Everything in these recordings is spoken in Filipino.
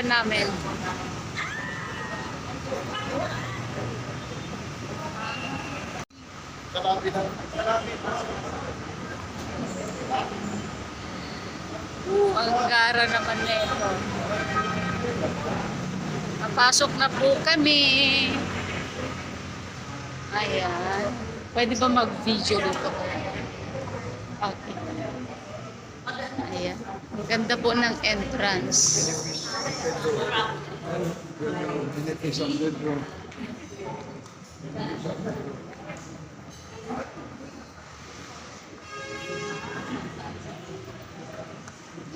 sinakyan namin. Uh, ang gara naman na ito. Napasok na po kami. Ayan. Pwede ba mag-video dito? Okay. Ayan. Ang ganda po ng entrance.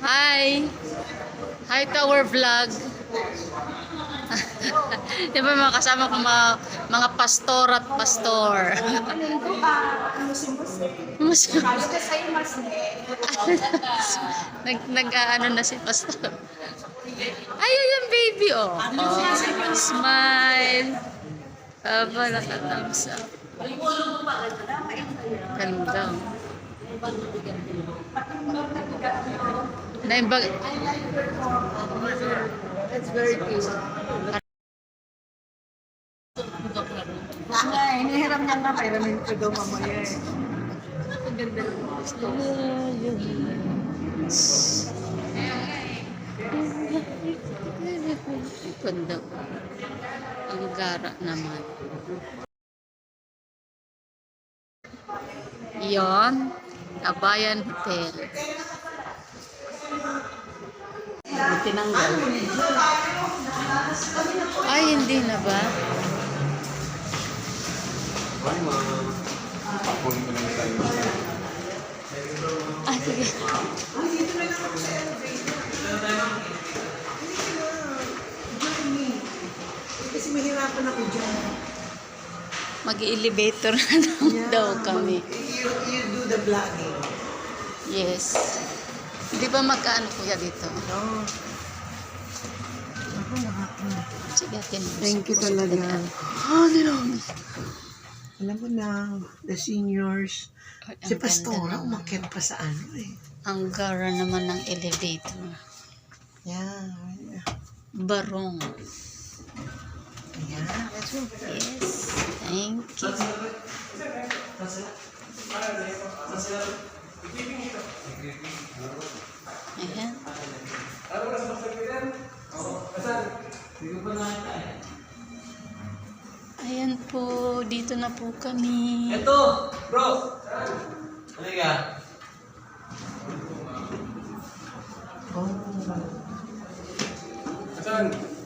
Hi! Hi to our vlog. Di ba mga kasama ko mga, mga pastor at pastor? Mas, nag, nag ano na si pastor. Ayun yung baby oh. oh smile. Aba, nakatthumbs up. Ganda. Na That's very cute. Nga, hinihiram niya nga, pairamin ko daw mamaya eh. Ang ganda ng gusto. Ganda. Ang gara naman. Yon, Abayan Hotel. Tinanggal. Ay, hindi na ba? Ah, sige. Kasi mahirapan ako dyan. Mag-elevator na lang daw kami. You, you do the vlogging. Yes. Di ba magkaano kuya dito? No. Ako, makakita. Sige, atin. Thank you talaga. Ah, nilang. Alam mo na, the seniors. Ay, Si Pastora, umakyat pa sa ano eh. Ang gara naman ng elevator. Yeah. Barong. Yeah, let's go. Yes. Thank you. Ayan. Ayan po, dito na po kami. Ito, bro. Halika.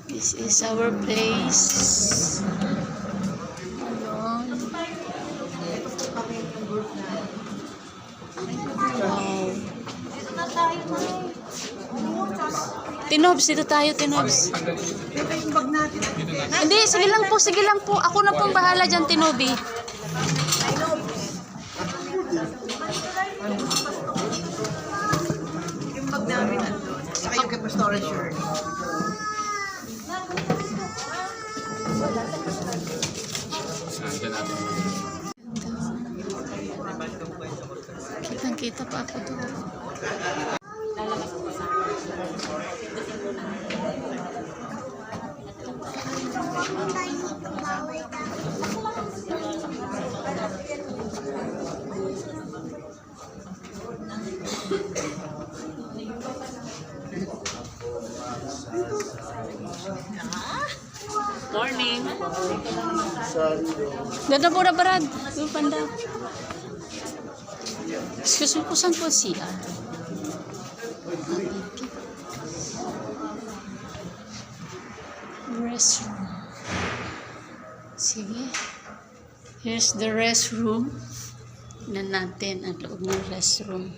This is our place. Tinobs, dito tayo, Tinobs. Hindi, sige lang po, sige lang po. Ako na pong bahala dyan, Tinobi. Yung bag namin andun. Saka yung kay Pastora shirt. Kitang kita pa ako doon. Morning. Ganda po na barad. Yung panda. Excuse me po, saan po siya? Restroom. Sige. Here's the restroom. Tignan natin ang loob ng restroom.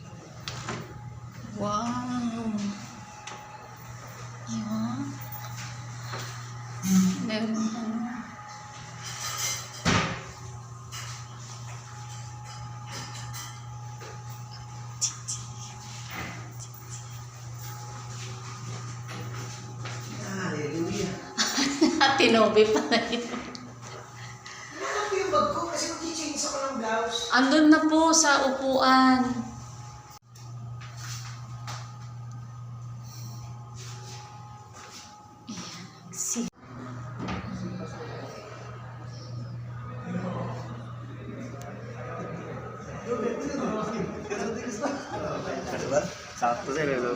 sa upuan. Sakto sila, no?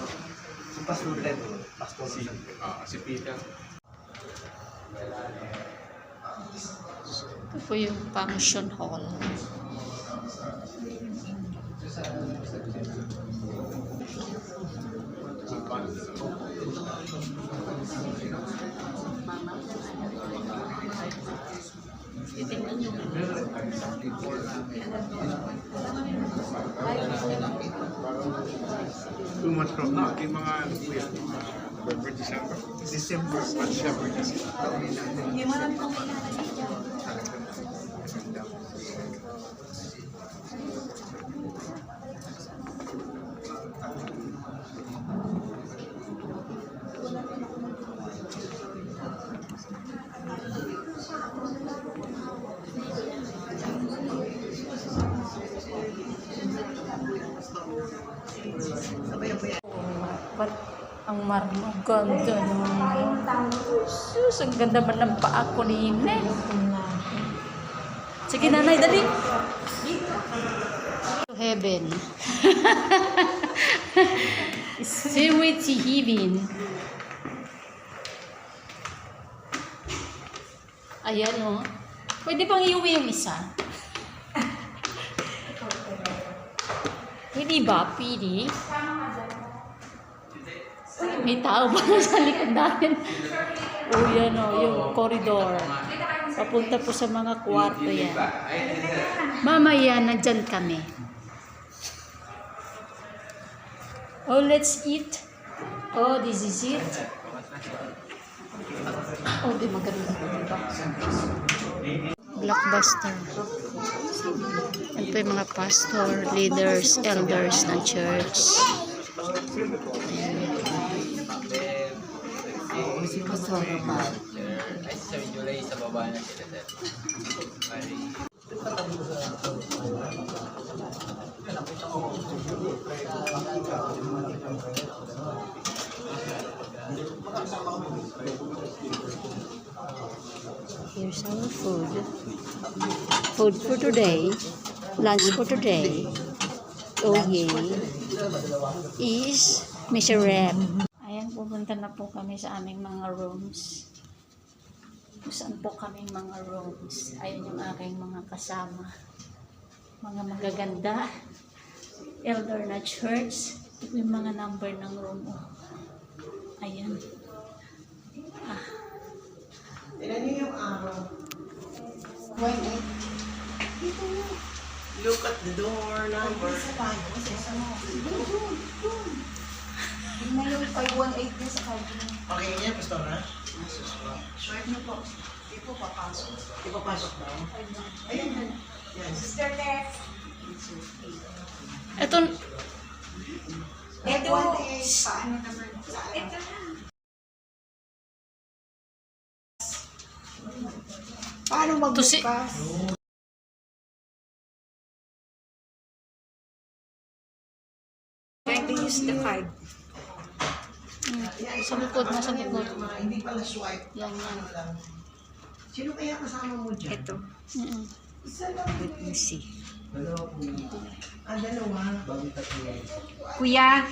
Si Pastor Len, no? Pastor si, ah, si Peter. Ito po yung function hall. Two months from now, yung mga November, December. December. December. Yung marami kong kilala dito. Ang marmo ganda? Sus, ang ganda man ng paa ko ni Ine. Sige nanay, dali. To heaven. Stairway to heaven. Ayan o. Pwede bang iuwi yung isa? Pwede ba? Pwede? May tao ba sa likod natin? O yan o, yung corridor. Papunta po sa mga kwarto yan. Mamaya, nandyan kami. Oh, let's eat. Oh, this is it. Oh, di maganda po, diba? Blockbuster. Yan po yung mga pastor, leaders, elders ng church. Ay, sa July, sa baba na sila, Here's our food. Food for today. Lunch for today. Oh yay. Is Mr. Rep. Ayan, pupunta na po kami sa aming mga rooms. Saan po kaming mga rooms. Ayan yung aking mga kasama. Mga magaganda. Elder na church. Ito yung mga number ng room. Oh. Ayan. Tignan niyo yung araw. Look at the door number. Isa pa. Isa isa mo. Tignan niyo yung 518 din sa kanya. Okay, yan, pastor na? Short niyo po. Di po papasok. Di papasok daw? Ayun. Yan. Sister Tess. Ito, Ito. Paano naman? Ito na. Paano To si- magbukas? Trying to use the card. sa likod, nasa likod. Hindi pala swipe. Yan, yan. Sino kaya kasama mo dyan? Ito. Isa lang. Let me see. Ah, dalawa. Kuya,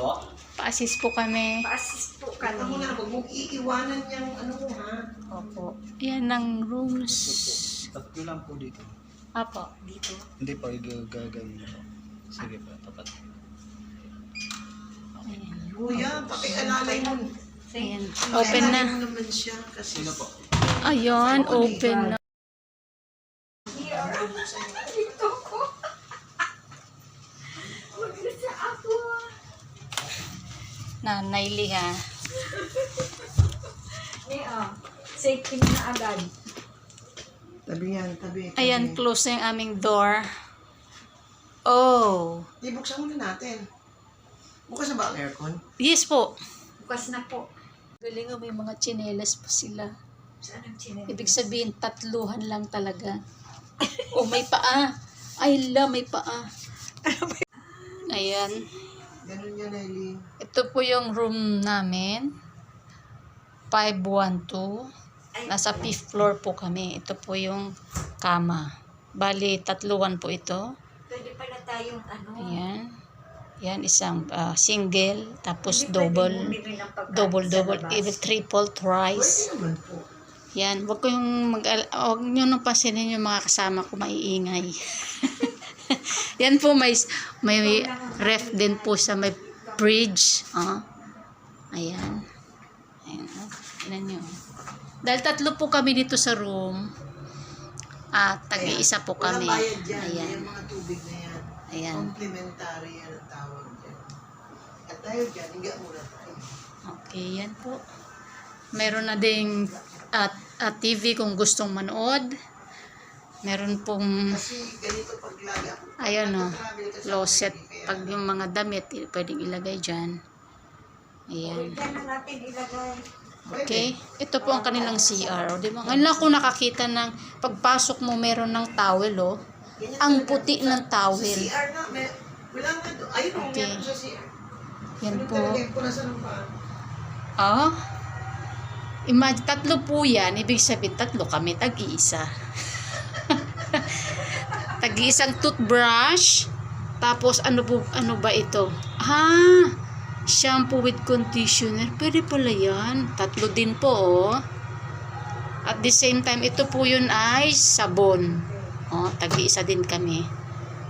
To? Pa-assist po kami. pa-assist po Kata mo kami. na, huwag mong iiwanan yung ano mo ha. Opo. Yan ang rooms. Tatlo lang po dito. Apo. Dito. Hindi pa, gagawin ko. Sige pa, tapat. Ayan. Kuya, pakialalay mo. Ayan. Open na. Mo naman siya kasi. Sino po? Ayan, open na. Dito ko. Mag-isa ako. Nanay Li ha. Eh, ah. Safety na agad. Tabi yan, tabi. tabi. Ayan, close na yung aming door. Oh. Di, buksan muna natin. Bukas na ba ang aircon? Yes po. Bukas na po. Galing oh, may mga chinelas pa sila. Saan ang chinelas? Ibig sabihin, tatluhan lang talaga. oh, may paa. Ay, la, may paa. Ayan. Ganun yan, Ellie. Ito po yung room namin. 512. Nasa fifth floor po kami. Ito po yung kama. Bali, tatluan po ito. Pwede pala tayong ano. Ayan. Yan, isang ah, single, tapos Hindi double, double, double, even triple, thrice. Yan, wag ko yung mag wag niyo nang pansinin yung mga kasama ko maiingay. Yan po may may ref din po sa may fridge, ah. Ayan. Ayan. oh. Tingnan niyo. Dahil tatlo po kami dito sa room. At tagi-isa po kami. Ayan. Yung mga tubig na yan. Ayan. Complimentary yan ang tawag dyan. At dahil dyan, higa muna tayo. Okay, yan po. Meron na ding at at TV kung gustong manood. Meron pong Kasi ganito pag lagi ako. Ayan o, sa closet. Pag yung mga damit, pwedeng ilagay dyan. Ayan. Okay. Ito po ang kanilang CR. O, di ba? Ngayon lang ako nakakita ng pagpasok mo meron ng towel, oh. Ganyan Ang puti ng towel. CR na, may, wala nga doon. Ayun o, Okay. Yan po. paan? Ah. Imagine, tatlo po yan. Ibig sabihin, tatlo kami. Tag-iisa. Tag-iisang toothbrush. Tapos, ano po, ano ba ito? Ah, shampoo with conditioner. Pwede pala yan. Tatlo din po, oh. At the same time, ito po yun ay sabon. Oh, tag-iisa din kami.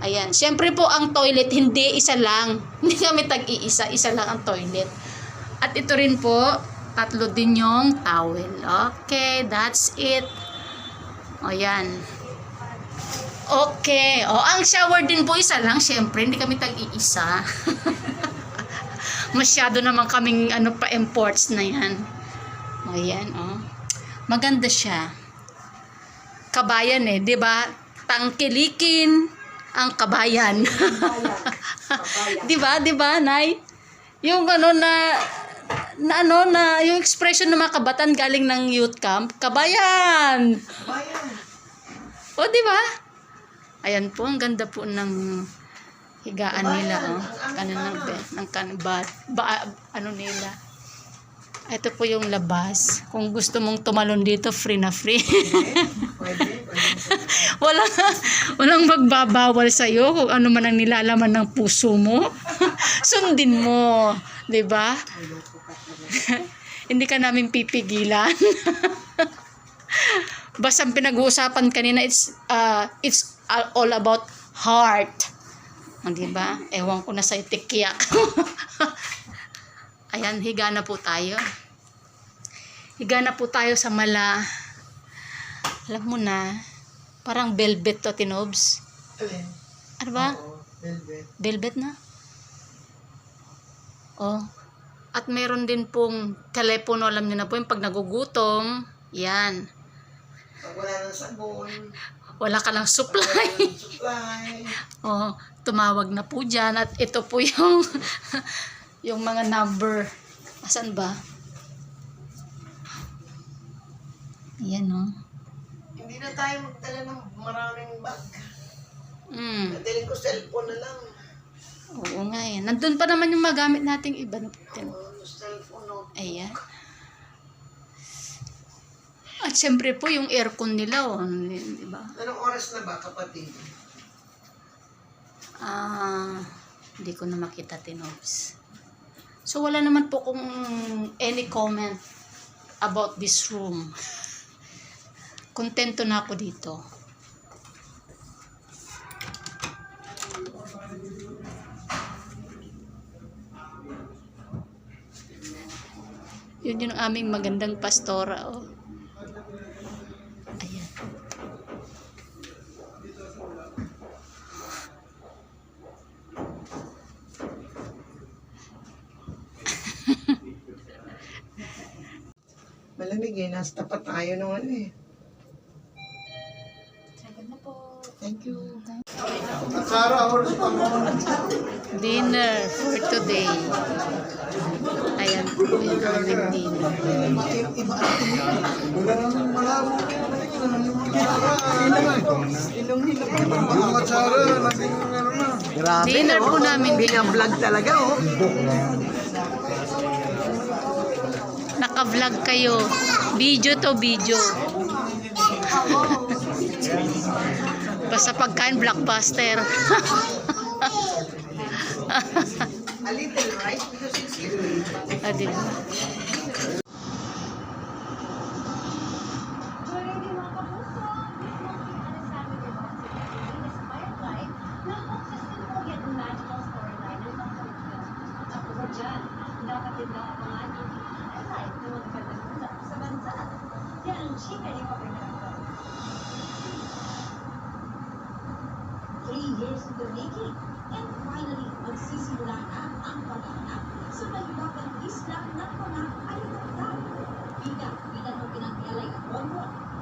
Ayan. Siyempre po, ang toilet, hindi isa lang. Hindi kami tag-iisa. Isa lang ang toilet. At ito rin po, tatlo din yung towel. Okay, that's it. O yan. Okay. O, ang shower din po isa lang. Siyempre, hindi kami tag-iisa. Masyado naman kaming ano pa imports na yan. O yan, o. Maganda siya. Kabayan eh, 'di ba? Tangkilikin ang kabayan. Di ba? Di ba, Nay? Yung ano na na ano na yung expression ng mga kabataan galing ng youth camp, kabayan. Bayan. O, di ba? Ayan po, ang ganda po ng higaan nila, oh. Kanilang bed, ng kan ba, ba, ano nila. Ito po yung labas. Kung gusto mong tumalon dito, free na free. Walang, walang magbabawal sa'yo kung ano man ang nilalaman ng puso mo. Sundin mo. ba? Hindi ka namin pipigilan. Basta ang pinag-uusapan kanina, it's, uh, it's all about heart. O, 'di ba? Ewan ko na sa itikiyak. Ayan, higa na po tayo. Higa na po tayo sa mala. Alam mo na, parang velvet to, Tinobs. Alin? Ano ba? Oo, velvet. Velvet na? Oh. At meron din pong telepono, alam niyo na po yung pag nagugutom, yan. Pag wala ng sabon, Wala ka lang wala supply. ng supply. oh, tumawag na po dyan. At ito po yung yung mga number. Asan ba? Yan oh. Hindi na tayo magdala ng maraming bag. Mm. Nadaling ko cellphone na lang. Oo nga eh. Nandun pa naman yung magamit nating iba. Oh, cellphone, no. Ayan. At syempre po yung aircon nila, oh, di ba? Anong oras na ba, kapatid? Ah, hindi ko na makita tinobs. So wala naman po kung any comment about this room. Kontento na ako dito. Yun yung aming magandang pastora, oh. Malamig eh, nasa tapat tayo ng ano eh. Thank you. dinner for today. Ayan po yung aming dinner. Grabe, Dinner po namin din. Binablog talaga oh. Naka-vlog kayo. Video to video. Basta pagkain, blockbuster. A little rice because it's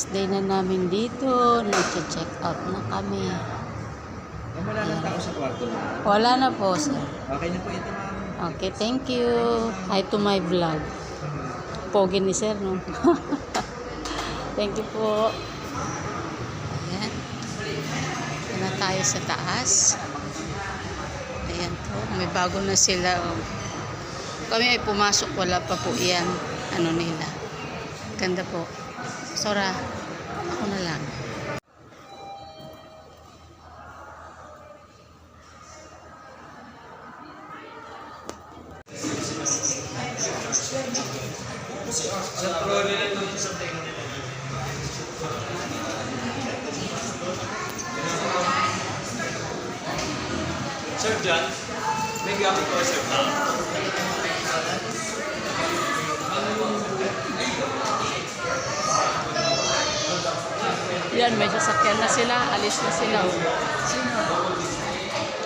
Last day na namin dito. Nag-check out na kami. Eh, wala nang tao sa kwarto na. Wala na po, sir. Okay na po ito, ma'am. Okay, thank you. Hi to my vlog. Pogi ni sir, no? thank you po. Ayan. Ayan na tayo sa taas. Ayan po. May bago na sila. oh. Kami ay pumasok. Wala pa po yan. Ano nila. Ganda po. Sora, ako na lang. Sir John, may gamit ko sir. Yan, may sasakyan na sila. Alis na sila. oh.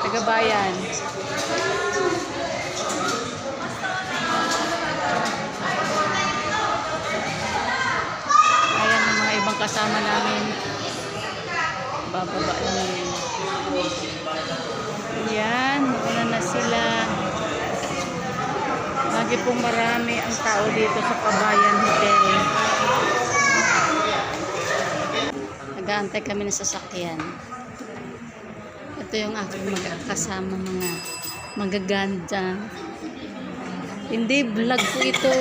Tagabayan. Ayan ang mga ibang kasama namin. Bababa na yun. Yan, una na sila. Lagi pong marami ang tao dito sa Kabayan Hotel. Nag-aantay kami ng sasakyan. Ito yung aking magkakasama mga magaganda. Hindi, vlog ko ito.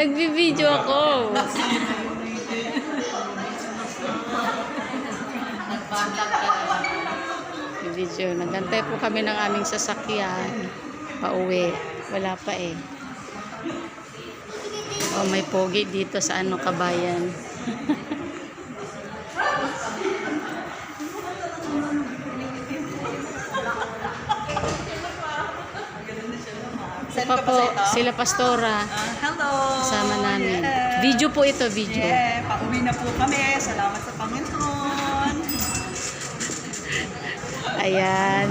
Nagbibideo ako. Video. Nagantay po kami ng aming sasakyan. Pauwi. Wala pa eh. Oh, may pogi dito sa ano kabayan. Pa po, sila Pastora. Ah, hello! Kasama namin. Yeah. Video po ito, video. Yeah, pauwi na po kami. Salamat sa Panginoon. Ayan.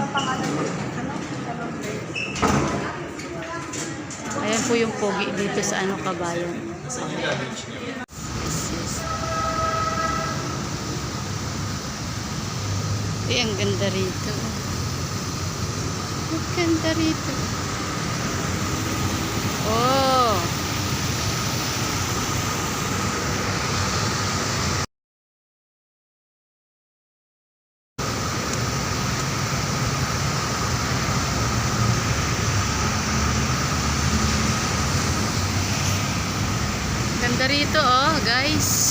Po yung pogi dito sa ano kabayan. Yes. Eh, ang ganda rito. Ang ganda rito. Oh. Guys.